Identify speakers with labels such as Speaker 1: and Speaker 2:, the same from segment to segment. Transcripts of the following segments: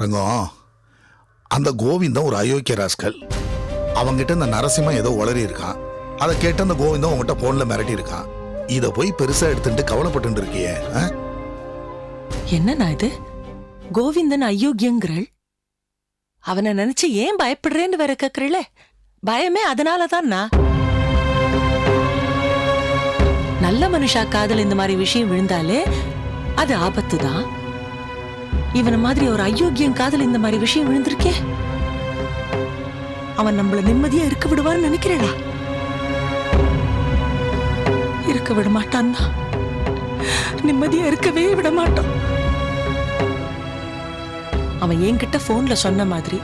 Speaker 1: ரங்கம் அந்த கோவிந்தம் ஒரு அயோக்கிய ராஸ்கல். அவங்கிட்ட இந்த நரசிம்மன் ஏதோ உளறி இருக்கான். அதை கேட்டு அந்த கோவிந்தம் உங்ககிட்ட போன்ல மிரட்டி இருக்கான். இதை போய் பெருசா எடுத்துட்டு கவலைப்பட்டு இருக்கியே ஆ?
Speaker 2: என்னண்ணா இது? கோவிந்தன் அயோக்கியங்கிறள்? அவனை நினைச்சு ஏன் பயப்படுறேன்னு வேற கேக்குறீல? பயமே அதனாலதான்னா நல்ல மனுஷா காதல் இந்த மாதிரி விஷயம் விழுந்தாலே அது ஆபத்து தான் இவனை மாதிரி ஒரு அயோக்கியம் காதல் இந்த மாதிரி விஷயம் விழுந்திருக்கே. அவன் நம்மள நிம்மதியா இருக்க விடுவான்னு நினைக்கிறேடா. இருக்க விட மாட்டான்னா. நிம்மதியா இருக்கவே விட மாட்டான். அவன் என்கிட்ட போன்ல சொன்ன மாதிரி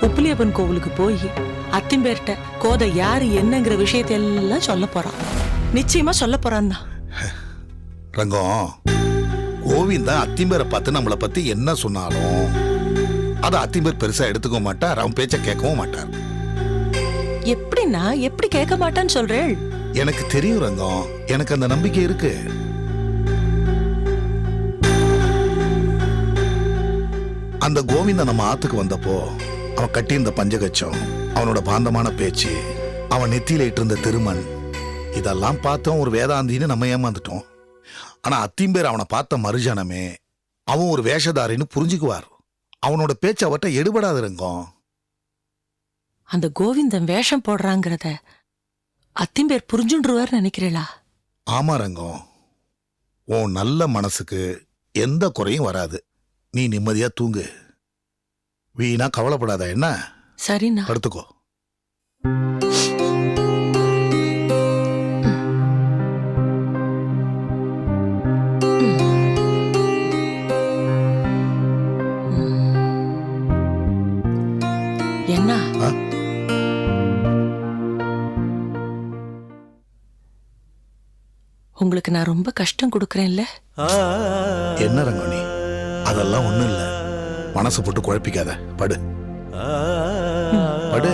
Speaker 2: உப்பிலியப்பன் கோவிலுக்கு போய் அத்திம்பேர்ட்ட கோதை யாரு என்னங்கிற விஷயத்தை எல்லாம் சொல்ல போறான். நிச்சயமா சொல்ல போறான் தான்
Speaker 1: ரங்கம். கோவிந்தன் அத்திம்பேரை பார்த்து நம்மளை பத்தி என்ன சொன்னாலும் அதை அத்திம்பேர் பெருசா எடுத்துக்க மாட்டார் அவன் பேச்ச கேட்கவும் மாட்டார்.
Speaker 2: எப்படின்னா எப்படி கேட்க மாட்டான்னு சொல்றேள்?
Speaker 1: எனக்கு தெரியும் ரங்கம். எனக்கு அந்த நம்பிக்கை இருக்கு. அந்த கோவிந்தன் நம்ம ஆத்துக்கு வந்தப்போ அவன் கட்டியிருந்த பஞ்சகச்சம் அவனோட பாந்தமான பேச்சு அவன் நெத்தியில இட்டிருந்த திருமண் இதெல்லாம் பார்த்தோம் ஒரு வேதாந்தின்னு நம்ம ஏமாந்துட்டோம். ஆனா அத்திம்பேர் அவனை பார்த்த மறுஜனமே அவன் ஒரு வேஷதாரின்னு புரிஞ்சுக்குவார். அவனோட பேச்சு அவட்ட எடுபடாது ரங்கம்.
Speaker 2: அந்த கோவிந்தன் வேஷம் போடுறாங்கிறத அத்திம்பேர் புரிஞ்சுன்றுவார் நினைக்கிறீளா?
Speaker 1: ஆமா ரங்கம். உன் நல்ல மனசுக்கு எந்த குறையும் வராது. நீ நிம்மதியா தூங்கு. வீணா கவலைப்படாத என்ன?
Speaker 2: சரிண்ணா.
Speaker 1: படுத்துக்கோ.
Speaker 2: உங்களுக்கு நான் ரொம்ப கஷ்டம் கொடுக்கறேன்ல?
Speaker 1: என்ன ரங்கம் நீ அதெல்லாம் ஒண்ணும் இல்ல. மனசு போட்டு குழப்பிக்காத. படு. படு.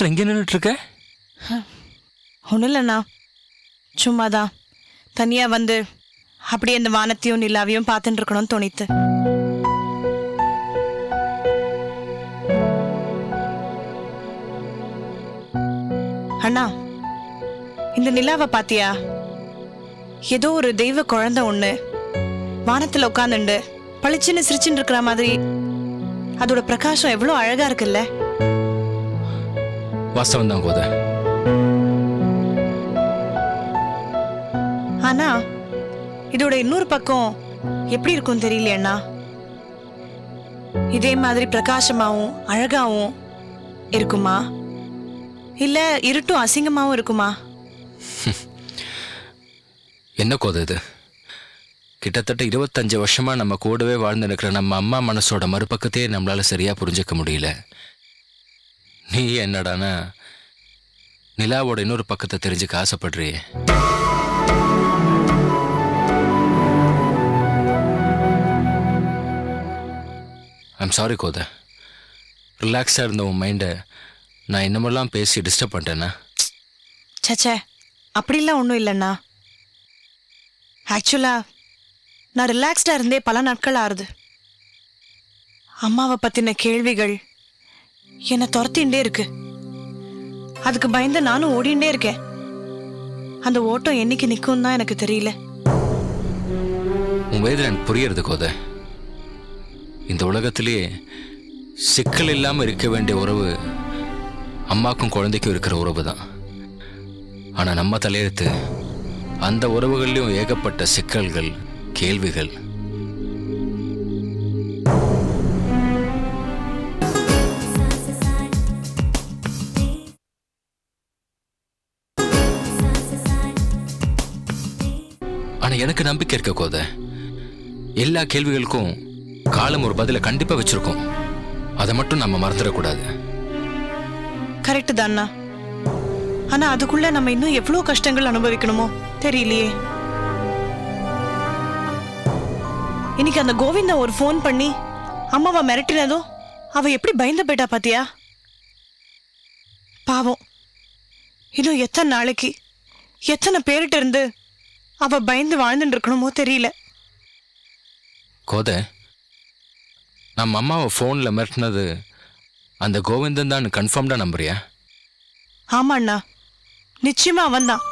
Speaker 3: நேரத்தில் எங்க நின்றுட்டுருக்க
Speaker 4: ஒன்றும் இல்லைண்ணா சும்மாதான். தனியாக வந்து அப்படியே அந்த வானத்தையும் நிலாவையும் பார்த்துட்டு இருக்கணும்னு தோணித்து. அண்ணா இந்த நிலாவை பாத்தியா ஏதோ ஒரு தெய்வ குழந்தை ஒண்ணு வானத்துல உட்காந்துண்டு பளிச்சுன்னு சிரிச்சுன்னு இருக்கிற மாதிரி அதோட பிரகாசம் எவ்வளவு அழகா இருக்குல்ல?
Speaker 3: வாஸ்தவம் தான் கோத.
Speaker 4: ஆனா இதோட இன்னொரு பக்கம் எப்படி இருக்கும் தெரியலையண்ணா இதே மாதிரி பிரகாசமாவும் அழகாவும் இருக்குமா? இல்ல இருட்டும் அசிங்கமாவும் இருக்குமா?
Speaker 3: என்ன கோத இது? கிட்டத்தட்ட இருபத்தஞ்சு வருஷமா நம்ம கூடவே வாழ்ந்து இருக்கிற நம்ம அம்மா மனசோட மறுபக்கத்தையே நம்மளால சரியா புரிஞ்சுக்க முடியல. நீ என்னடானா? நிலாவோட இன்னொரு பக்கத்தை தெரிஞ்சுக்க ஆசைப்படுறியே. ஐம் சாரி கோத. ரிலாக்ஸாக இருந்த உன் மைண்டை நான் இன்னமெல்லாம் பேசி டிஸ்டர்ப் பண்ணிட்டேன்னா
Speaker 4: சச்சே அப்படிலாம் ஒன்றும் இல்லைண்ணா. ஆக்சுவலாக நான் ரிலாக்ஸ்டாக இருந்தே பல நாட்கள் ஆறுது. அம்மாவை பற்றின கேள்விகள் என்னை துரத்தின்ண்டே இருக்கு. அதுக்கு பயந்து நானும் ஓடிண்டே இருக்கேன். அந்த ஓட்டம் என்னைக்கு நிற்கும் தான் எனக்கு தெரியல.
Speaker 3: உன் வேதனை எனக்கு புரியறது கோத. இந்த உலகத்திலேயே சிக்கல் இல்லாமல் இருக்க வேண்டிய உறவு அம்மாக்கும் குழந்தைக்கும் இருக்கிற உறவு தான். ஆனால் நம்ம தலையெழுத்து அந்த உறவுகள்லையும் ஏகப்பட்ட சிக்கல்கள் கேள்விகள் எனக்கு நம்பிக்கை இருக்க கோத. எல்லா கேள்விகளுக்கும் காலம் ஒரு பதிலை கண்டிப்பா வச்சிருக்கோம். அதை மட்டும் நம்ம மறந்துடக்கூடாது.
Speaker 4: கரெக்ட் தான்னா ஆனா அதுக்குள்ள நம்ம இன்னும் எவ்வளவு கஷ்டங்கள் அனுபவிக்கணுமோ தெரியலையே. இன்னைக்கு அந்த கோவிந்தா ஒரு ஃபோன் பண்ணி அம்மாவை மிரட்டினதும் அவ எப்படி பயந்து போயிட்டா பாத்தியா? பாவம். இன்னும் எத்தனை நாளைக்கு எத்தனை பேர்கிட்ட இருந்து அவ பயந்து வாழ்ந்துட்டு இருக்கணுமோ தெரியல.
Speaker 3: கோத நம்ம அம்மாவை ஃபோனில் மிரட்டினது அந்த கோவிந்தன் தான் கன்ஃபார்ம்டா நம்புறியா?
Speaker 4: ஆமா அண்ணா. நிச்சயமா அவன்தான்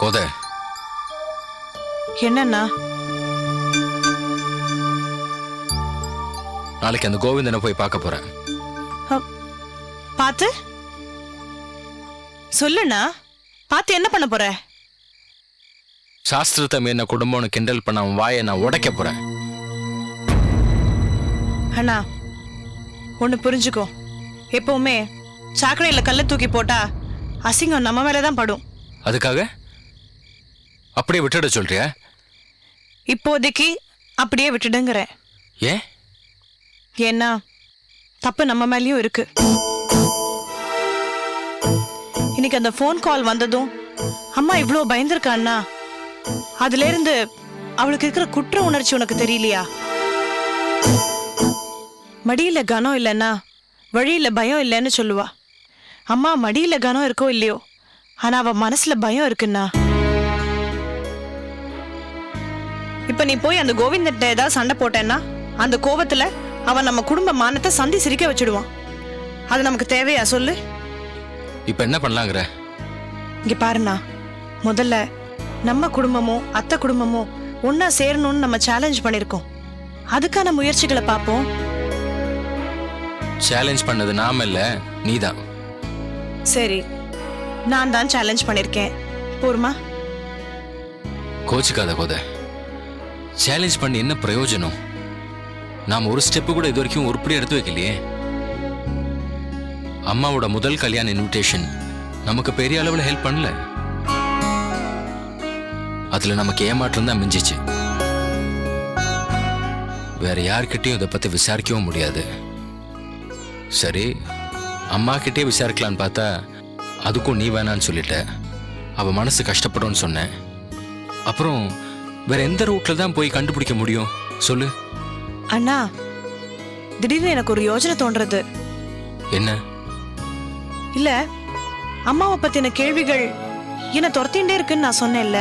Speaker 3: கோத.
Speaker 4: என்னண்ணா?
Speaker 3: நாளைக்கு அந்த கோவிந்தனை போய் பார்க்க போறேன்.
Speaker 4: பார்த்து? சொல்லுண்ணா. பார்த்து என்ன பண்ண போற?
Speaker 3: சாஸ்திரத்தை மீறின குடும்பம்னு கிண்டல் பண்ண அவன் வாயை நான் உடைக்க போறேன்.
Speaker 4: அண்ணா ஒன்று புரிஞ்சுக்கோ. எப்பவுமே சாக்கடையில் கல்லை தூக்கி போட்டா அசிங்கம் நம்ம மேலே தான் படும்.
Speaker 3: அதுக்காக? அப்படியே விட்டுட சொல்றியா?
Speaker 4: இப்போதைக்கு அப்படியே விட்டுடுங்கிறேன்.
Speaker 3: ஏன்?
Speaker 4: ஏன்னா தப்பு நம்ம மேலேயும் இருக்கு. இன்னைக்கு அந்த ஃபோன் கால் வந்ததும் அம்மா இவ்வளோ பயந்துருக்கான்னா அதுல இருந்து அவளுக்கு இருக்கிற குற்ற உணர்ச்சி உனக்கு தெரியலையா? மடியில கனம் இல்லைன்னா வழியில பயம் இல்லைன்னு சொல்லுவா. அம்மா மடியில கனம் இருக்கோ இல்லையோ ஆனா அவ மனசுல பயம் இருக்குன்னா? இப்ப நீ போய் அந்த கோவிந்தட்ட ஏதாவது சண்டை போட்டேன்னா அந்த கோவத்துல அவன் நம்ம குடும்ப மானத்தை சந்தி சிரிக்க வச்சிடுவான். அது நமக்கு தேவையா சொல்லு?
Speaker 3: இப்போ என்ன பண்ணலாங்கிற?
Speaker 4: இங்க பாருண்ணா முதல்ல நம்ம குடும்பமோ அத்தை குடும்பமோ ஒன்னா சேரணும்னு நம்ம சேலஞ்ச் பண்ணிருக்கோம். அதுக்கான முயற்சிகளை பார்ப்போம்.
Speaker 3: சேலஞ்ச் பண்ணது நாம இல்ல நீதான்.
Speaker 4: சரி நான் தான் சேலஞ்ச் பண்ணிருக்கேன். போருமா?
Speaker 3: கோச்சிக்காத கோத. சேலஞ்ச் பண்ணி என்ன பிரயோஜனம்? நாம் ஒரு ஸ்டெப்பு கூட இது வரைக்கும் உருப்படி எடுத்து வைக்கலையே. அம்மாவோட முதல் கல்யாண இன்விடேஷன் நமக்கு பெரிய அளவில் ஹெல்ப் பண்ணல. அதுல நமக்கு ஏமாற்றம் தான் மிஞ்சிச்சு. வேற யார்கிட்டயும் இதை பத்தி விசாரிக்கவும் முடியாது. சரி அம்மா கிட்டே விசாரிக்கலான்னு பார்த்தா அதுக்கும் நீ வேணான்னு சொல்லிட்ட. அவ மனசு கஷ்டப்படும்னு சொன்னேன் அப்புறம் வேற எந்த ரூட்ல தான் போய் கண்டுபிடிக்க முடியும்? சொல்லு.
Speaker 4: அண்ணா திடீர்னு எனக்கு ஒரு யோசனை தோன்றது.
Speaker 3: என்ன?
Speaker 4: இல்ல அம்மாவை பத்தின கேள்விகள் என்ன துரத்திண்டே இருக்குன்னு நான் சொன்னேன்ல.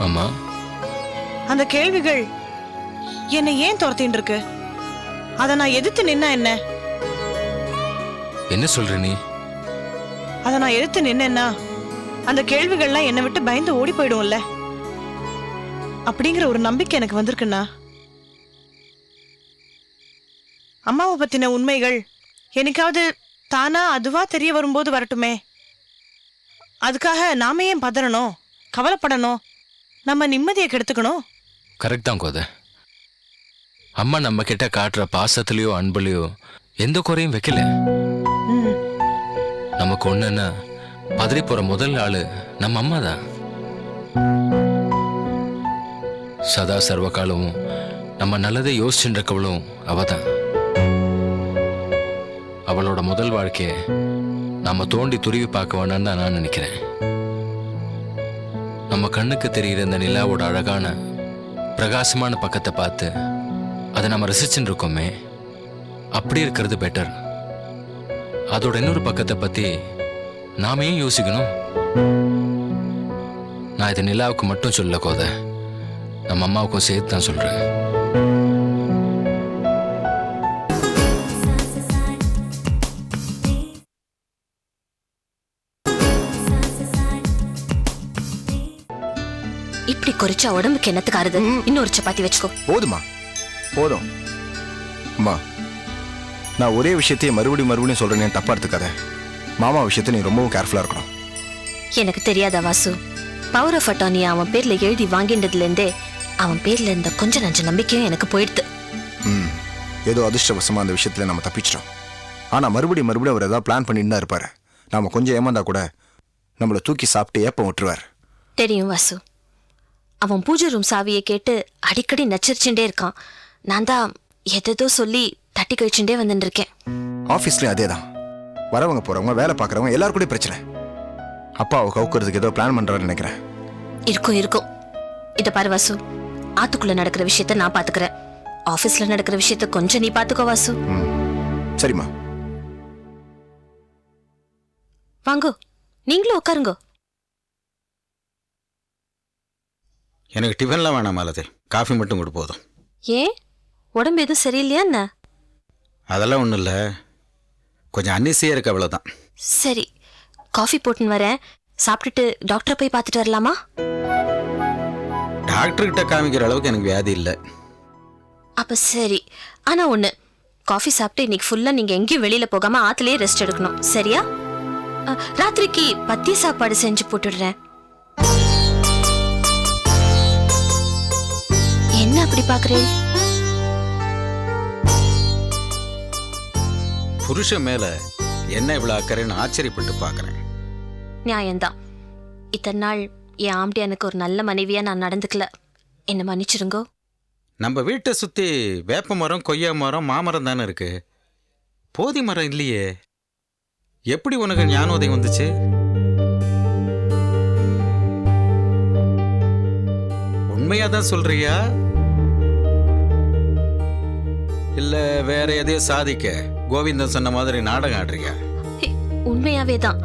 Speaker 3: ஆமா.
Speaker 4: அந்த கேள்விகள் என்னை ஏன் துரத்தின்னு இருக்கு அதை நான் எதிர்த்து நின்னா என்ன?
Speaker 3: என்ன சொல்ற நீ?
Speaker 4: அதை நான் எதிர்த்து நின்னேன்னா அந்த கேள்விகள்லாம் என்னை விட்டு பயந்து ஓடி போயிடும்ல. அப்படிங்கிற ஒரு நம்பிக்கை எனக்கு வந்திருக்குண்ணா அம்மாவை பத்தின உண்மைகள் என்னைக்காவது தானா அதுவா தெரிய வரும்போது வரட்டுமே. அதுக்காக நாம ஏன் பதறணும்? கவலைப்படணும்? நம்ம நிம்மதியை கெடுத்துக்கணும்.
Speaker 3: கரெக்ட் தான் கோத. அம்மா நம்ம கிட்ட காட்டுற பாசத்துலயோ அன்புலயோ எந்த குறையும் வைக்கல. நமக்கு ஒண்ணுன்னா பதறி போற முதல் ஆளு நம்ம அம்மா தான். சதா சர்வ காலமும் நம்ம நல்லதை யோசிச்சுட்டு இருக்கவளும் அவ தான். அவளோட முதல் வாழ்க்கைய நாம தோண்டி துருவி பார்க்க வேணாம்னு தான் நான் நினைக்கிறேன். நம்ம கண்ணுக்கு தெரிகிற இந்த நிலாவோட அழகான பிரகாசமான பக்கத்தை பார்த்து அதை நம்ம ரசிச்சுட்டு இருக்கோமே அப்படி இருக்கிறது பெட்டர் அதோட இன்னொரு பக்கத்தை பற்றி நாம ஏன் யோசிக்கணும்? நான் இது நிலாவுக்கு மட்டும் சொல்ல கோத நம்ம அம்மாவுக்கும் சேர்த்து தான்
Speaker 5: சொல்கிறேன் குறிச்சா உடம்புக்கு என்னத்துக்கு ஆறுது? இன்னொரு சப்பாத்தி வச்சுக்கோ.
Speaker 6: போதுமா? போதும். அம்மா நான் ஒரே விஷயத்தையே மறுபடியும் மறுபடியும் சொல்றேனே தப்பா எடுத்துக்காத? மாமா விஷயத்தை நீ ரொம்பவும் கேர்ஃபுல்லா இருக்கணும்.
Speaker 5: எனக்கு தெரியாதா வாசு? பவர் ஆஃப் அட்டானி அவன் பேர்ல எழுதி வாங்கின்றதுல இருந்தே அவன் பேர்ல இருந்த கொஞ்ச நஞ்ச நம்பிக்கையும் எனக்கு போயிடுது.
Speaker 6: ம் ஏதோ அதிர்ஷ்டவசமா அந்த விஷயத்துல நம்ம தப்பிச்சிட்டோம். ஆனா மறுபடியும் மறுபடியும் அவர் ஏதாவது பிளான் பண்ணிட்டு தான் இருப்பாரு. நாம கொஞ்சம் ஏமாந்தா கூட நம்மளை தூக்கி சாப்பிட்டு ஏப்பம் விட்டுருவார்.
Speaker 5: தெரியும் வாசு. அவன் பூஜை ரூம் சாவியை கேட்டு அடிக்கடி நச்சரிச்சுட்டே இருக்கான். நான் தான் எதேதோ சொல்லி தட்டி கழிச்சுட்டே வந்துட்டு இருக்கேன்.
Speaker 6: ஆஃபீஸ்லயும் அதே தான் வரவங்க போறவங்க வேலை பார்க்குறவங்க எல்லாரும் கூட பிரச்சனை. அப்பாவை கவுக்கிறதுக்கு ஏதோ பிளான் பண்றாருன்னு நினைக்கிறேன்.
Speaker 5: இருக்கும் இருக்கும். இத பாரு வாசு. ஆத்துக்குள்ள நடக்கிற விஷயத்த நான் பாத்துக்கிறேன். ஆபீஸ்ல நடக்கிற விஷயத்த கொஞ்சம் நீ பாத்துக்கோ வாசு.
Speaker 6: சரிம்மா.
Speaker 5: வாங்கோ. நீங்களும் உட்காருங்கோ.
Speaker 7: எனக்கு டிஃபன்லாம் வேணாம் மாலதி. காஃபி மட்டும் கொடு போதும்.
Speaker 5: ஏன் உடம்பு எதுவும் சரியில்லையா என்ன?
Speaker 7: அதெல்லாம் ஒன்றும் இல்லை. கொஞ்சம் அன்னிசையாக இருக்கு அவ்வளோதான்
Speaker 5: சரி காஃபி போட்டுன்னு வரேன். சாப்பிட்டுட்டு டாக்டரை போய் பார்த்துட்டு வரலாமா?
Speaker 7: டாக்டர்கிட்ட காமிக்கிற அளவுக்கு எனக்கு வியாதி இல்லை.
Speaker 5: அப்ப சரி ஆனா ஒண்ணு. காஃபி சாப்பிட்டு இன்னைக்கு ஃபுல்லா நீங்க எங்கேயும் வெளியில போகாம ஆத்துலயே ரெஸ்ட் எடுக்கணும். சரியா? ராத்திரிக்கு பத்திய சாப்பாடு செஞ்சு போட்டுடுறேன். என்ன அப்படி பாக்குறேன்
Speaker 7: புருஷன் மேலே என்ன இவ்வளோ அக்கறைன்னு ஆச்சரியப்பட்டு பார்க்குறேன்.
Speaker 5: நியாயம்தான். இத்தனை நாள் என் ஆம்பியானுக்கு ஒரு நல்ல மனைவியா நான் நடந்துக்கல. என்ன மன்னிச்சிருங்கோ.
Speaker 7: நம்ம வீட்டை சுற்றி வேப்ப மரம் கொய்யா மரம் மாமரம் தானே இருக்கு. போதி மரம் இல்லையே. எப்படி உனக்கு ஞானோதயம் வந்துச்சு? உண்மையா தான் சொல்றியா? இல்ல வேற எதையோ சாதிக்க கோவிந்தன் சொன்ன மாதிரி நாடகம் ஆடுறியா
Speaker 5: உண்மையாவே தான்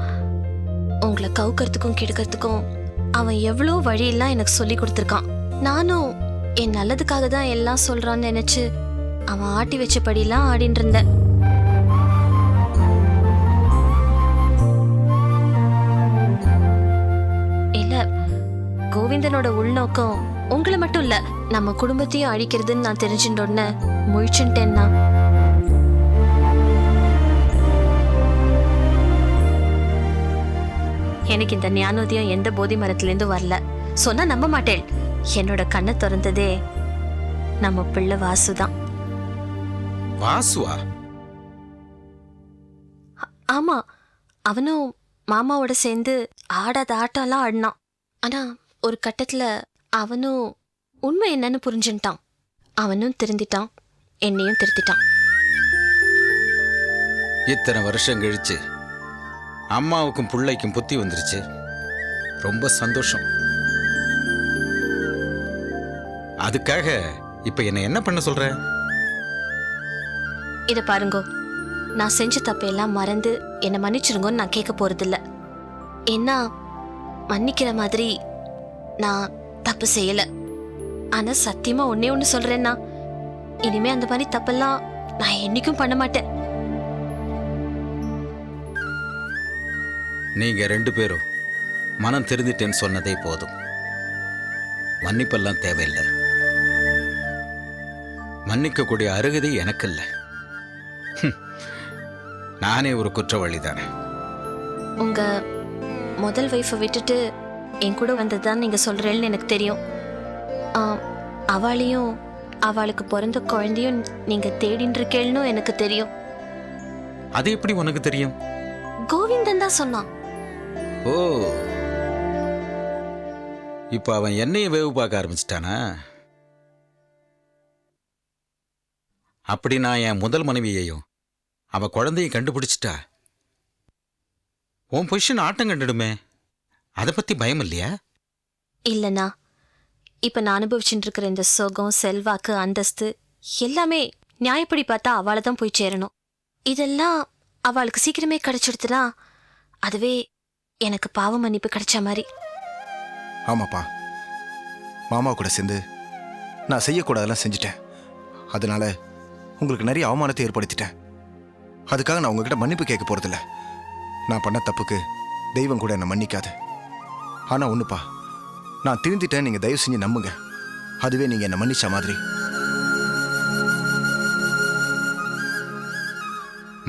Speaker 5: உங்களை கவுக்கிறதுக்கும் கெடுக்கிறதுக்கும் அவன் எவ்வளோ வழியெல்லாம் எனக்கு சொல்லி கொடுத்துருக்கான். நானும் என் நல்லதுக்காக தான் எல்லாம் சொல்றான்னு நினைச்சு அவன் ஆட்டி வச்சபடிலாம் ஆடின்னு இருந்தேன். இல்ல கோவிந்தனோட உள்நோக்கம் உங்களை மட்டும் இல்ல நம்ம குடும்பத்தையும் அழிக்கிறதுன்னு நான் தெரிஞ்சுட்டோன்னு முழிச்சுட்டேன்னா? எனக்கு இந்த ஞானோதயம் எந்த போதி மரத்துலேருந்து வரல. சொன்னா நம்ப மாட்டேன் என்னோட கண்ணை திறந்ததே நம்ம பிள்ளை வாசுதான்
Speaker 7: வாசுவா?
Speaker 5: ஆமா அவனும் மாமாவோட சேர்ந்து ஆடாத ஆட்டம்லாம் ஆடினான். ஆனா ஒரு கட்டத்துல அவனும் உண்மை என்னன்னு புரிஞ்சுட்டான் அவனும் திருந்திட்டான். என்னையும் திருத்திட்டான்.
Speaker 7: இத்தனை வருஷம் கழிச்சு அம்மாவுக்கும் பிள்ளைக்கும் புத்தி வந்துருச்சு. ரொம்ப சந்தோஷம். அதுக்காக இப்ப என்ன என்ன பண்ண சொல்ற?
Speaker 5: இத பாருங்கோ. நான் செஞ்ச தப்பையெல்லாம் மறந்து என்னை மன்னிச்சிருங்கோன்னு நான் கேட்க போறதில்ல. ஏன்னா மன்னிக்கிற மாதிரி நான் தப்பு செய்யல. ஆனா சத்தியமா ஒன்னே ஒன்று சொல்றேன்னா இனிமே அந்த மாதிரி தப்பெல்லாம் நான் என்னைக்கும் பண்ண மாட்டேன்.
Speaker 7: நீங்க ரெண்டு பேரும் மனம் திருந்திட்டேன்னு சொன்னதே போதும். மன்னிப்பெல்லாம் தேவையில்லை. மன்னிக்கக்கூடிய அருகதை எனக்கு இல்லை. நானே ஒரு குற்றவாளி தானே
Speaker 5: உங்க முதல் வைஃபை விட்டுட்டு என் கூட வந்ததுதான் நீங்க சொல்றேன்னு எனக்கு தெரியும். ஆ, அவளையும் அவளுக்கு பிறந்த குழந்தையும் நீங்க தேடின்னு இருக்கேன்னு எனக்கு தெரியும்.
Speaker 7: அது எப்படி உனக்கு தெரியும்?
Speaker 5: கோவிந்தன் தான் சொன்னான்.
Speaker 7: ஓ. இப்போ அவன் என்னையும் வேவு பார்க்க ஆரம்பிச்சிட்டானா? அப்படி நான் என் முதல் மனைவியையும் அவ குழந்தையும் கண்டுபிடிச்சிட்டா? உன் பொசிஷன் ஆட்டம் கண்டுடுமே. அதை பத்தி பயம் இல்லையா?
Speaker 5: இல்லனா இப்ப நான் அனுபவிச்சுட்டு இருக்கிற இந்த சுகம் செல்வாக்கு அந்தஸ்து எல்லாமே நியாயப்படி பார்த்தா அவளை தான் போய் சேரணும். இதெல்லாம் அவளுக்கு சீக்கிரமே கிடைச்சிடுதுனா அதுவே எனக்கு பாவ மன்னிப்பு கிடைச்ச மாதிரி.
Speaker 6: ஆமாப்பா. மாமா கூட சேர்ந்து நான் செய்யக்கூடாதெல்லாம் செஞ்சுட்டேன். அதனால உங்களுக்கு நிறைய அவமானத்தை ஏற்படுத்திட்டேன். அதுக்காக நான் உங்ககிட்ட மன்னிப்பு கேட்க போறதில்ல. நான் பண்ண தப்புக்கு தெய்வம் கூட என்னை மன்னிக்காது. ஆனா ஒண்ணுப்பா நான் திருந்திட்டேன் நீங்க தயவு செஞ்சு நம்புங்க. அதுவே நீங்க என்ன மன்னிச்ச மாதிரி.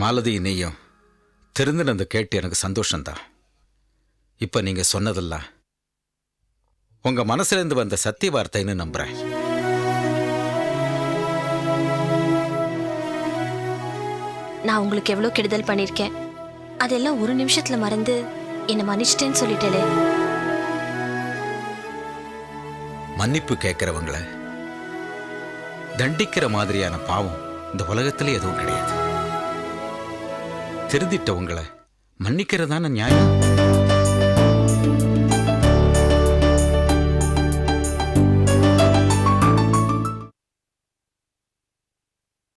Speaker 7: மாலதி நீயும் திருந்தினது கேட்டு எனக்கு சந்தோஷம்தான் இப்ப நீங்க சொன்னதெல்லாம் உங்க மனசுல இருந்து வந்த சத்திய வார்த்தைன்னு நம்புறேன்.
Speaker 5: நான் உங்களுக்கு எவ்வளோ கெடுதல் பண்ணியிருக்கேன் அதெல்லாம் ஒரு நிமிஷத்துல மறந்து என்னை மன்னிச்சிட்டேன்னு சொல்லிட்டேலே
Speaker 7: மன்னிப்பு கேட்கிறவங்கள தண்டிக்கிற மாதிரியான பாவம் இந்த உலகத்துல எதுவும் கிடையாது. திருந்திட்டவங்களை மன்னிக்கிறதான நியாயம்?